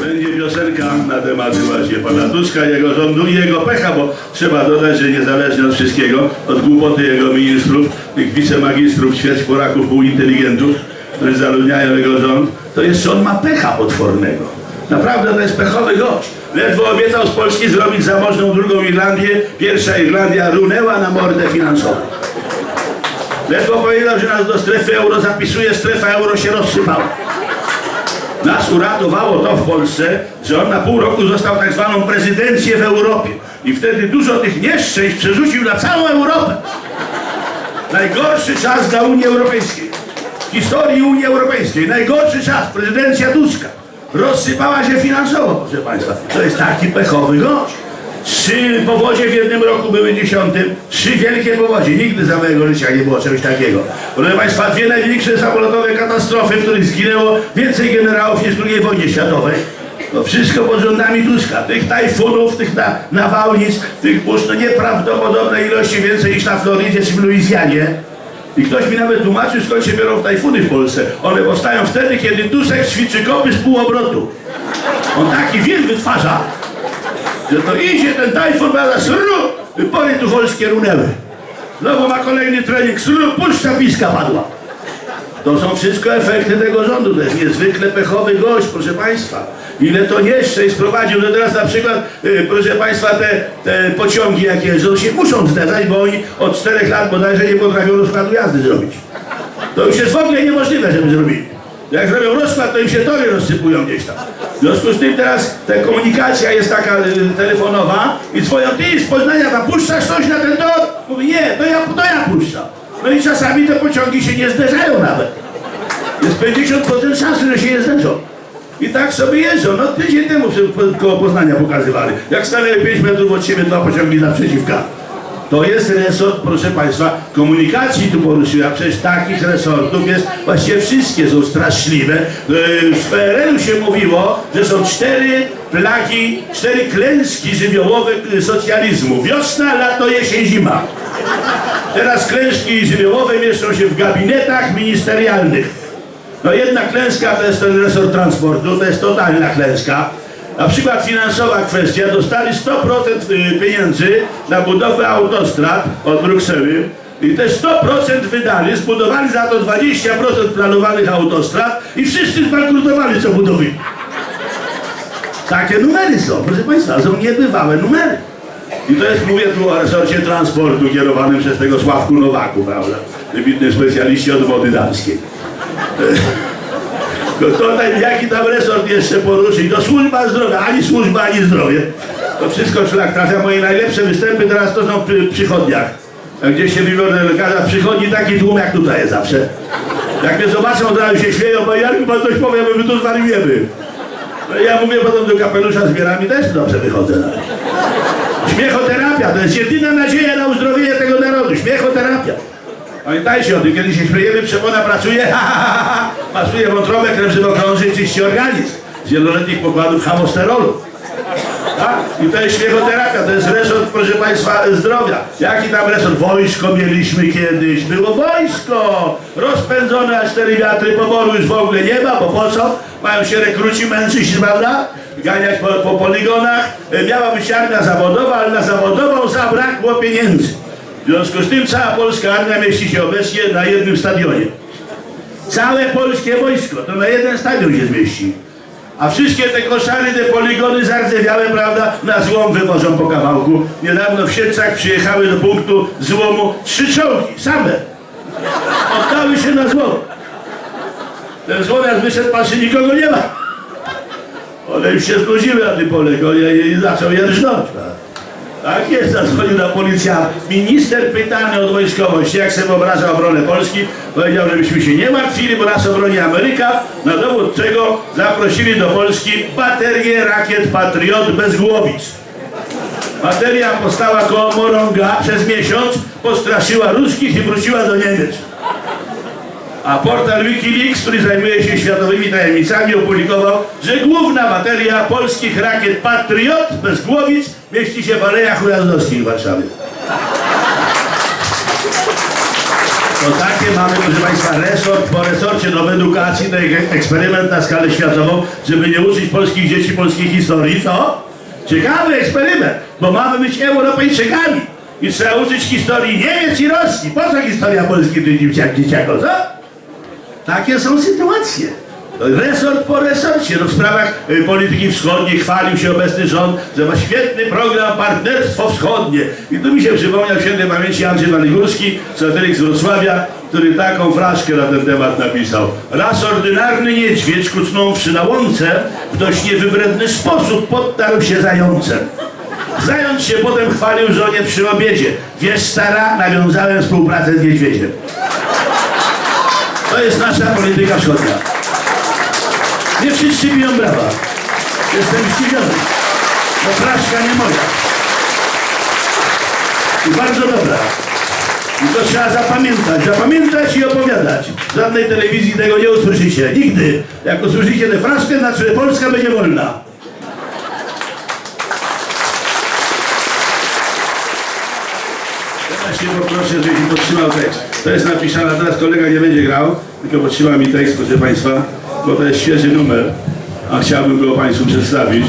Będzie piosenka na tematy właśnie pana Tuska, jego rządu i jego pecha, bo trzeba dodać, że niezależnie od wszystkiego, od głupoty jego ministrów, tych wicemagistrów, ćwierć Polaków, półinteligentów, którzy zaludniają jego rząd, to jeszcze on ma pecha potwornego. Naprawdę to jest pechowy gość. Ledwo obiecał z Polski zrobić zamożną drugą Irlandię, pierwsza Irlandia runęła na mordę finansową. Ledwo powiedział, że nas do strefy euro zapisuje, strefa euro się rozsypała. Nas uratowało to w Polsce, że on na pół roku został tak zwaną prezydencję w Europie. I wtedy dużo tych nieszczęść przerzucił na całą Europę. Najgorszy czas dla Unii Europejskiej. W historii Unii Europejskiej. Najgorszy czas. Prezydencja Tuska. Rozsypała się finansowo, proszę Państwa. To jest taki pechowy gość. Trzy powodzie w jednym roku były dziesiątym. Trzy wielkie powodzie. Nigdy za mojego życia nie było czegoś takiego. Proszę Państwa, dwie największe samolotowe katastrofy, w których zginęło więcej generałów niż w II wojnie światowej. To wszystko pod rządami Tuska. Tych tajfunów, tych na, nawałnic, tych burz, no nieprawdopodobne ilości więcej niż na Florydzie czy w Luizjanie. I ktoś mi nawet tłumaczył, skąd się biorą tajfuny w Polsce. One powstają wtedy, kiedy Tusek ćwiczy kopy z półobrotu. On taki wir wytwarza, że to idzie ten tajfun, bada sru, i pory tu polskie runęły. Znowu ma kolejny trening, sru, puszcza piska padła. To są wszystko efekty tego rządu. To jest niezwykle pechowy gość, proszę Państwa. Ile to nieszczęść sprowadził, że teraz na przykład, y, proszę Państwa, te, te pociągi jak jeżdżą się muszą zderzać, bo oni od czterech lat bodajże nie potrafią rozkładu jazdy zrobić. To już jest w ogóle niemożliwe, żeby zrobili. Jak zrobią rozkład, to im się tory rozsypują gdzieś tam. W związku z tym teraz ta komunikacja jest taka y, telefonowa i dzwonią, ty z Poznania tam puszczasz coś na ten tor? Mówi, nie, to ja, to ja puszczam. No i czasami te pociągi się nie zderzają nawet. Jest 50% szansy, że się nie zderzą. I tak sobie jeżdżą. No tydzień temu koło Poznania pokazywali. Jak stanęły 5 metrów od siebie dwa pociągi naprzeciwka. To jest resort, proszę Państwa, komunikacji tu poruszyła. Przecież takich resortów jest, właściwie wszystkie są straszliwe. Yy, W PRL-u się mówiło, że są cztery plagi, cztery klęski żywiołowe yy, socjalizmu. Wiosna, lato, jesień, zima. Teraz klęski żywiołowe mieszczą się w gabinetach ministerialnych. No jedna klęska to jest ten resort transportu, to jest totalna klęska. Na przykład finansowa kwestia, dostali 100% y, pieniędzy na budowę autostrad od Brukseli i te 100% wydali, zbudowali za to 20% planowanych autostrad i wszyscy zbankrutowali co budowli. Takie numery są, proszę Państwa, są niebywałe numery. I to jest, mówię tu o resorcie transportu kierowanym przez tego Sławku Nowaku, prawda? Wybitny specjaliści od wody damskiej. Tutaj jaki tam resort jeszcze poruszyć? No służba zdrowia, ani służba, ani zdrowie. To wszystko szlak trafia. Moje najlepsze występy teraz to są przy przychodniach. Jak gdzieś się wybiorę lekarza, przychodni taki tłum jak tutaj jest zawsze. Jak mnie zobaczą, od razu się śmieją, bo Jarku pan coś powie, my tu zwariujemy. No ja mówię potem do kapelusza z bierami, też dobrze wychodzę. Śmiechoterapia to jest jedyna nadzieja na uzdrowienie tego narodu. Śmiechoterapia. Pamiętajcie o tym, kiedy się śmiejemy, przepona pracuje, ha, ha, ha, ha, masuje wątrobę, krew żywokrąży i czyści organizm z wieloletnich pokładów hamosterolu. Tak? I to jest śmiechoterapia, to jest resort, proszę Państwa, zdrowia. Jaki tam resort? Wojsko mieliśmy kiedyś, było wojsko! Rozpędzone, a cztery wiatry poboru już w ogóle nie ma, bo po co? Mają się rekruci mężczyźni, prawda? Ganiać po, po poligonach. E, Miała być armia zawodowa, ale na zawodową zabrakło pieniędzy. W związku z tym cała polska armia mieści się obecnie na jednym stadionie. Całe polskie wojsko to na jeden stadion się zmieści. A wszystkie te koszary, te poligony zardzewiałe, prawda, na złom wywożą po kawałku. Niedawno w Siedcach przyjechały do punktu złomu trzy czołgi, same. Oddały się na złom. Ten złom jak wyszedł, patrzy, nikogo nie ma. One już się znudziły na tym polegonie i zaczął je rżnąć. prawda. Tak jest, zadzwonił na policjant. Minister pytany od wojskowości, jak sobie wyobraża obronę Polski, powiedział, żebyśmy się nie martwili, bo nas obroni Ameryka, na dowód czego zaprosili do Polski baterię rakiet Patriot bez głowic. Bateria postała koło Morąga przez miesiąc, postraszyła ruskich i wróciła do Niemiec. A portal Wikileaks, który zajmuje się światowymi tajemnicami, opublikował, że główna bateria polskich rakiet Patriot bez głowic mieści się w Alejach Ujazdowskich w Warszawie. To takie mamy, proszę Państwa, resort po resorcie do edukacji, to eksperyment na skalę światową, żeby nie uczyć polskich dzieci polskiej historii, co? Ciekawy eksperyment, bo mamy być Europejczykami i trzeba uczyć historii Niemiec i Rosji. Po co historia Polski tym dzieciak, dzieciakom, co? Takie są sytuacje. Resort po resorcie, no w sprawach y, polityki wschodniej chwalił się obecny rząd, że ma świetny program Partnerstwo Wschodnie. I tu mi się przypomniał świętej pamięci Andrzej Waligórski, satelik z Wrocławia, który taką fraszkę na ten temat napisał. Raz ordynarny niedźwiedź, kucnąwszy na łące, w dość niewybredny sposób podtarł się zającem. Zając się potem chwalił żonie przy obiedzie. Wiesz stara, nawiązałem współpracę z niedźwiedziem. To jest nasza polityka wschodnia. Nie wszyscy biją brawa. Jestem zdziwiony. No fraszka nie moja. I bardzo dobra. I to trzeba zapamiętać, zapamiętać i opowiadać. W żadnej telewizji tego nie usłyszycie. Nigdy. Jak usłyszycie tę fraszkę, znaczy, Polska będzie wolna. Się poproszę, żebyś mi podtrzymał tekst. To jest napisane, teraz kolega nie będzie grał, tylko podtrzyma mi tekst, proszę Państwa, bo to jest świeży numer, a chciałbym go Państwu przedstawić.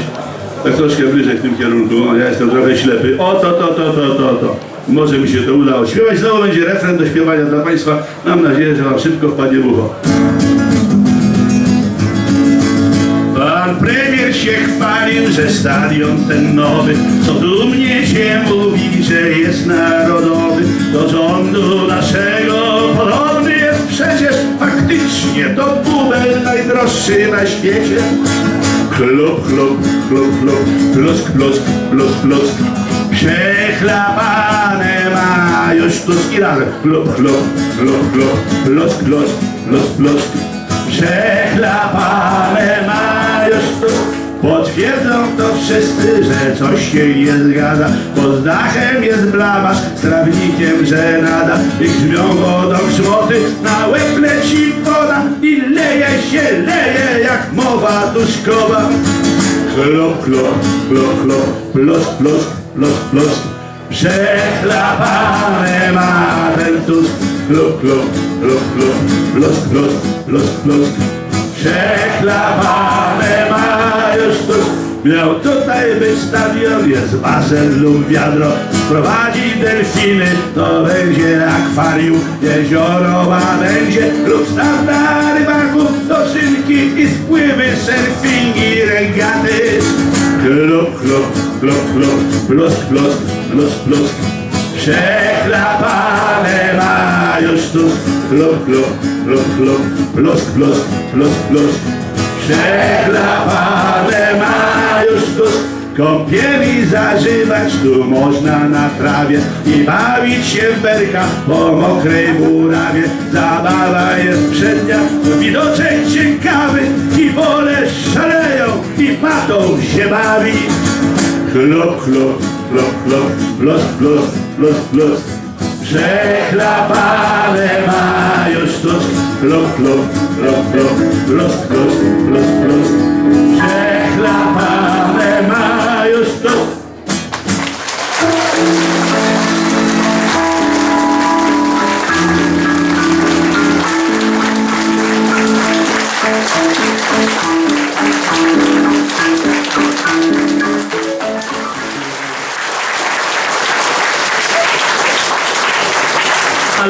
Tak troszkę bliżej w tym kierunku, ja jestem trochę ślepy. O, to, to, to, to, to, to. Może mi się to udało. Śpiewać znowu będzie refren do śpiewania dla Państwa. Mam nadzieję, że Wam szybko wpadnie w ucho. Pan premier się chwalił, że stadion ten nowy, co dumnie się mówi, że jest narodowy, do rządu naszego podobny jest przecież faktycznie to bubel najdroższy na świecie. Chlop, chlop, chlop, chlop, plosk, plosk, plosk, plosk. Przechlapane ma już tuski razem. Chlop, chlop, chlop, chlop, plosk, plosk, plosk, plosk. Przechlapane. Potwierdzą to wszyscy, że coś się nie zgadza. Pod dachem jest blamasz, z trawnikiem żenada. I grzmią wodą grzmoty, na łeb leci woda. I leje się, leje jak mowa duszkowa. Chlop, chlop, chlop, chlop, plosk, plosk, plosk, plosk. Przechlapane ma ten tusk. Chlop, chlop, chlop, chlop, plosk, plosk, plosk, plosk. Przechlapane już tusk. Miał tutaj być stadion, jest basen lub wiadro. Prowadzi delfiny, to będzie akwarium Jezioro ma będzie lub staw dla rybaków Doczynki i spływy, surfingi, regaty. Chlop, chlop, chlop, chlop, plosk, plosk, plosk, plosk Przechlapane ma już tusk Chlop, chlop, chlop, chlop, plosk, plosk, plosk, plosk Przechlapane ma już tusk Kąpieli zażywać tu można na trawie I bawić się w berka po mokrej murawie Zabawa jest przednia, widoczek ciekawy I wole szaleją i patą się bawi. Chlop, chlop, chlop, chlop, plos, plos, plos, plos Przechlapane ma już tusk Chlop, chlop, chlop, chlop, plos, plos, plos, plos Przechlapane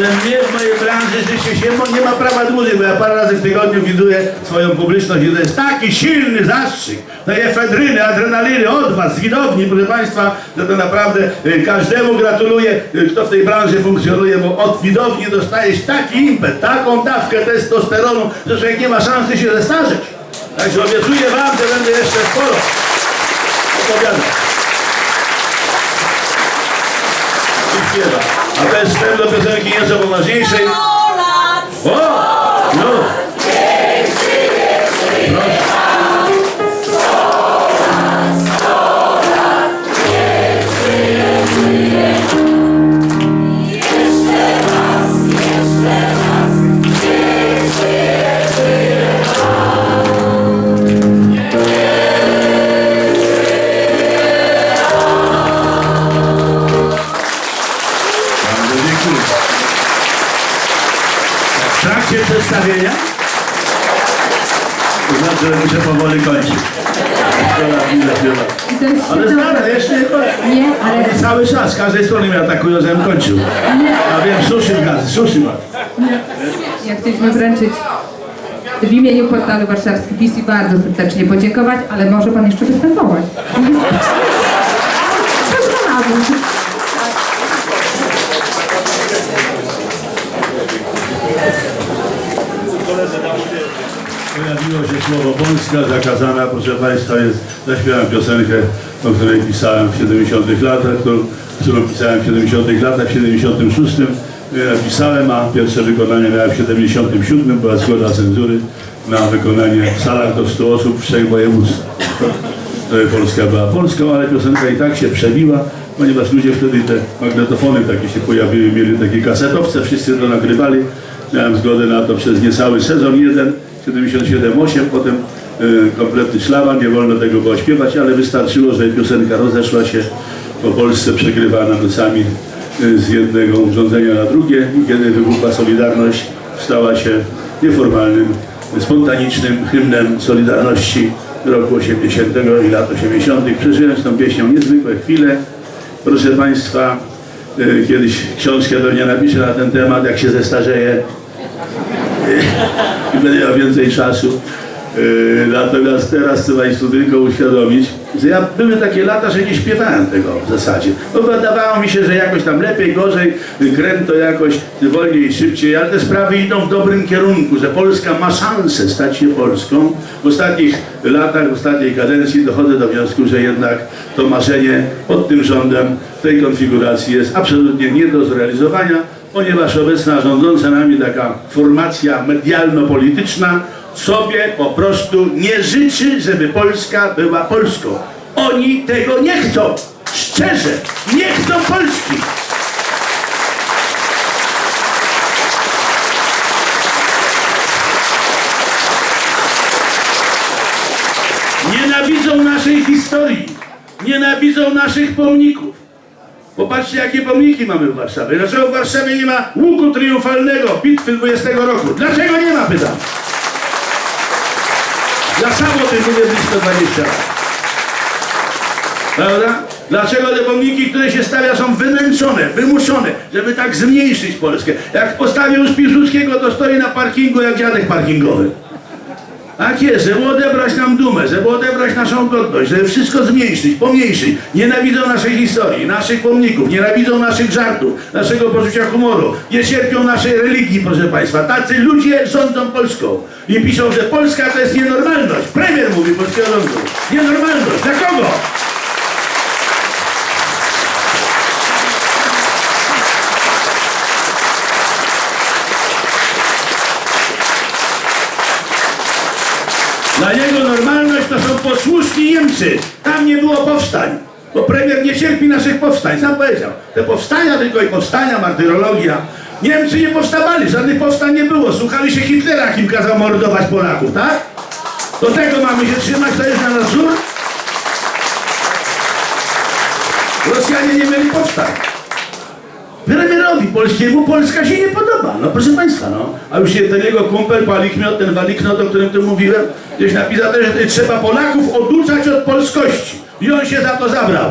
Ale mnie w mojej branży życie się bo nie ma prawa dłużej, bo ja parę razy w tygodniu widuję swoją publiczność i to jest taki silny zastrzyk tej efedryny, adrenaliny od was, z widowni, proszę Państwa, że to naprawdę y, każdemu gratuluję, y, kto w tej branży funkcjonuje, bo od widowni dostajesz taki impet, taką dawkę testosteronu, że człowiek nie ma szansy się zestarzeć. Także obiecuję wam, że będę jeszcze sporo opowiadał. I. A to jest wstęp do piosenki nieco poważniejszej. O! No! Ale znane, jeszcze nie koniec. Nie, ale Oni cały czas, z każdej strony mnie atakują, żebym kończył. A wiem, suszy gaz, suszy was. ja chcieliśmy wręczyć w imieniu portalu Warszawski PiS i bardzo serdecznie podziękować, ale może pan jeszcze występować. Proszę Pojawiło się słowo Polska zakazana, proszę Państwa, jest, zaśpiewałem piosenkę, o której pisałem w 70 latach, którą, którą pisałem w 70 latach, w 76 e, napisałem, a pierwsze wykonanie miałem w 77, była zgoda cenzury na wykonanie w salach do 100 osób w trzech województwach. Polska była Polską, ale piosenka i tak się przebiła, ponieważ ludzie wtedy te magnetofony takie się pojawiły, mieli takie kasetowce, wszyscy to nagrywali. Miałem zgodę na to przez niecały sezon jeden, 77-8, potem e, kompletny szlaban, nie wolno tego było śpiewać, ale wystarczyło, że piosenka rozeszła się po Polsce przegrywana nocami e, z jednego urządzenia na drugie i kiedy wybuchła Solidarność, stała się nieformalnym, spontanicznym hymnem Solidarności roku 80 i lat 80. Przeżyłem z tą pieśnią niezwykłe chwile. Proszę Państwa, e, kiedyś książkę pewnie napiszę na ten temat, jak się zestarzeje i będę miał więcej czasu. Yy, Natomiast teraz chcę Państwu tylko uświadomić, że ja były takie lata, że nie śpiewałem tego w zasadzie. Bo wydawało mi się, że jakoś tam lepiej, gorzej, kręt to jakoś wolniej szybciej, ale te sprawy idą w dobrym kierunku, że Polska ma szansę stać się Polską. W ostatnich latach, w ostatniej kadencji dochodzę do wniosku, że jednak to marzenie pod tym rządem w tej konfiguracji jest absolutnie nie do zrealizowania ponieważ obecna rządząca nami taka formacja medialno-polityczna sobie po prostu nie życzy, żeby Polska była Polską. Oni tego nie chcą. Szczerze, nie chcą Polski. Nienawidzą naszej historii. Nienawidzą naszych pomników. Popatrzcie, jakie pomniki mamy w Warszawie. Dlaczego w Warszawie nie ma łuku triumfalnego bitwy 20 roku? Dlaczego nie ma, pytam. Dla samoty będzie blisko 20 lat. Prawda? Dlaczego te pomniki, które się stawia, są wymęczone, wymuszone, żeby tak zmniejszyć Polskę? Jak postawił z Piłsudskiego, to stoi na parkingu jak dziadek parkingowy. Tak jest, żeby odebrać nam dumę, żeby odebrać naszą godność, żeby wszystko zmniejszyć, pomniejszyć. Nienawidzą naszej historii, naszych pomników, nienawidzą naszych żartów, naszego poczucia humoru, nie cierpią naszej religii, proszę Państwa. Tacy ludzie rządzą Polską i piszą, że Polska to jest nienormalność. Premier mówi polskiego rządu. Nienormalność. Dla kogo? Dla niego normalność to są posłuszni Niemcy. Tam nie było powstań. Bo premier nie cierpi naszych powstań. Sam powiedział. Te powstania tylko i powstania, martyrologia. Niemcy nie powstawali, żadnych powstań nie było. Słuchali się Hitlera, jak im kazał mordować Polaków, tak? Do tego mamy się trzymać, to jest na nas wzór. Rosjanie nie mieli powstań. Premierowi polskiemu Polska się nie podoba. No proszę Państwa, no. A już się ten jego kumpel Palikmiot, ten Waliknot, o którym tu mówiłem, gdzieś napisał też, że trzeba Polaków oduczać od polskości. I on się za to zabrał.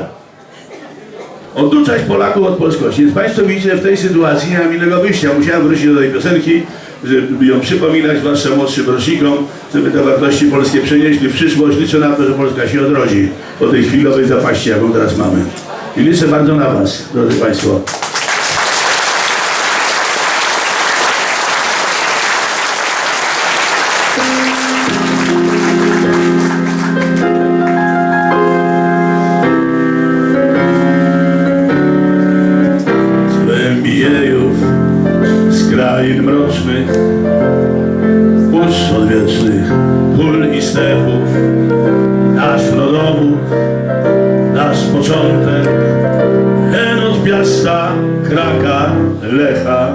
Oduczać Polaków od polskości. Więc Państwo widzicie, w tej sytuacji nie mam innego wyjścia. Musiałem wrócić do tej piosenki, żeby ją przypominać zwłaszcza młodszym rocznikom, żeby te wartości polskie przenieśli w przyszłość. Liczę na to, że Polska się odrodzi po tej chwilowej zapaści, jaką teraz mamy. I liczę bardzo na Was, drodzy Państwo. Nasz początek, ten od Piasta, Kraka, Lecha.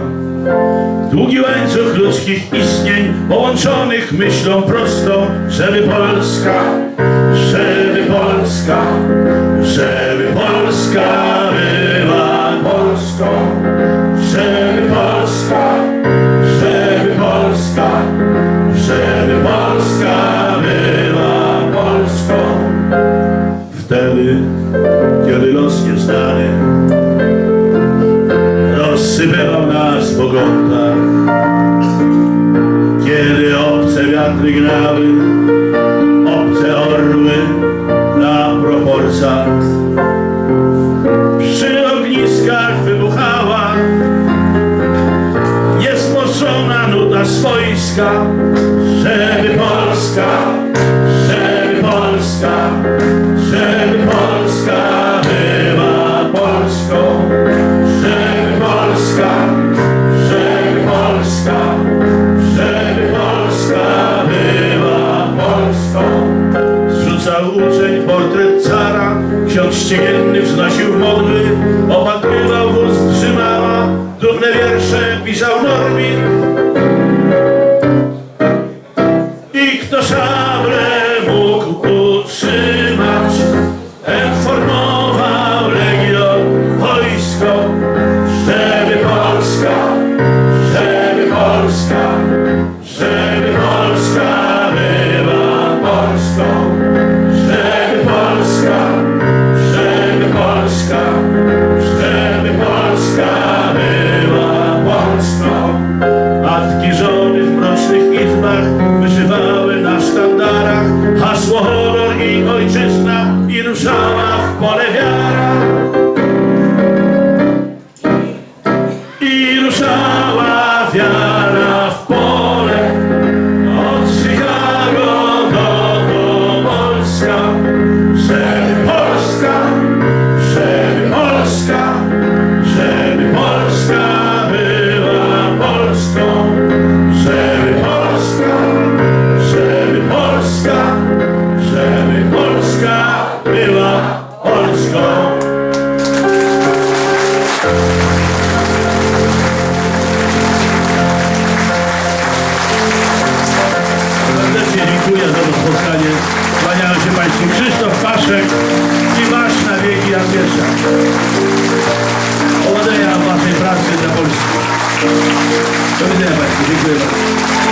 Długi łańcuch ludzkich istnień, połączonych myślą prostą, żeby Polska, żeby Polska, żeby Polska była Polską, żeby. wyczynały obce orły na proporcach. Przy ogniskach wybuchała niesmożona nuta swojska. Codzienny wznosił modły, opatrywał wóz, trzymała, dumne wiersze pisał Norwid. Obrigado.